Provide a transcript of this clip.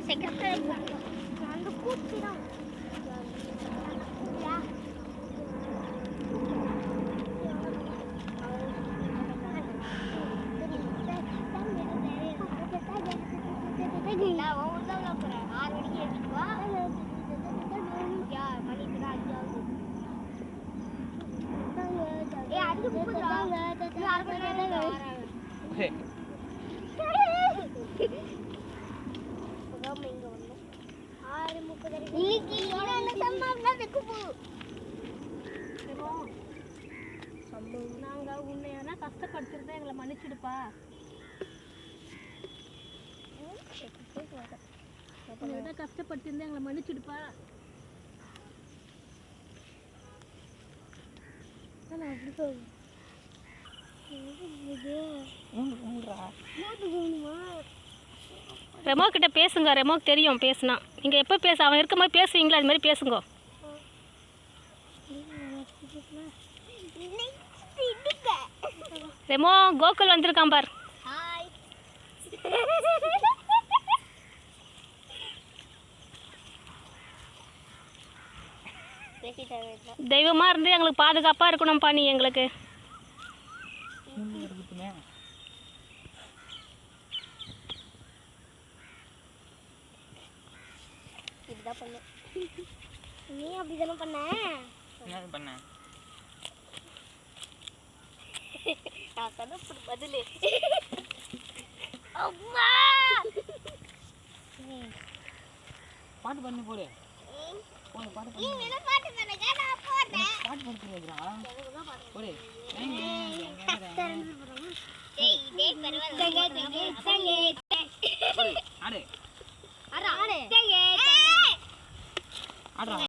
Secretary அந்த கூட்டி தான் ஆறு மணிக்கு எடுத்துட்டு வா. மணி உன்னை எதனா கஷ்டப்படுத்திருந்தா எங்களை மன்னிச்சிடுப்பா. உன்னை எதனா கஷ்டப்படுத்திருந்தா எங்களை மன்னிச்சிடுப்பா. ரெமோ கிட்ட பேசுங்க ரெமோக்கு தெரியும் பேசுனா. நீங்க எப்போ பேச அவன் இருக்கும்போது பேசுவீங்களா? அது மாதிரி பேசுங்க. ரெமோ கோகுல் வந்திருக்கான் பார். ஹாய் பேசிட்டாங்க தெய்வமா இருந்து எங்களுக்கு பாதுகாப்பா இருக்கணும்ப்பா நீ எங்களுக்கு. நீ அப்படிதானே பண்ண? என்ன பண்ண? நான் சொன்ன பதிலு அம்மா பாட்டு பண்ணி போடு போடு பாட்டு நீ பண்ணி என்ன பாட்டு பண்ணுங்க நான் போடுறேன் பாட்டு பண்ணி வைக்கிறா போடு டேய் டேய் பரவாயில்லை தங்க தங்க தங்க போடு ஆடு ஆடு ஆடு தங்க ஆடுறா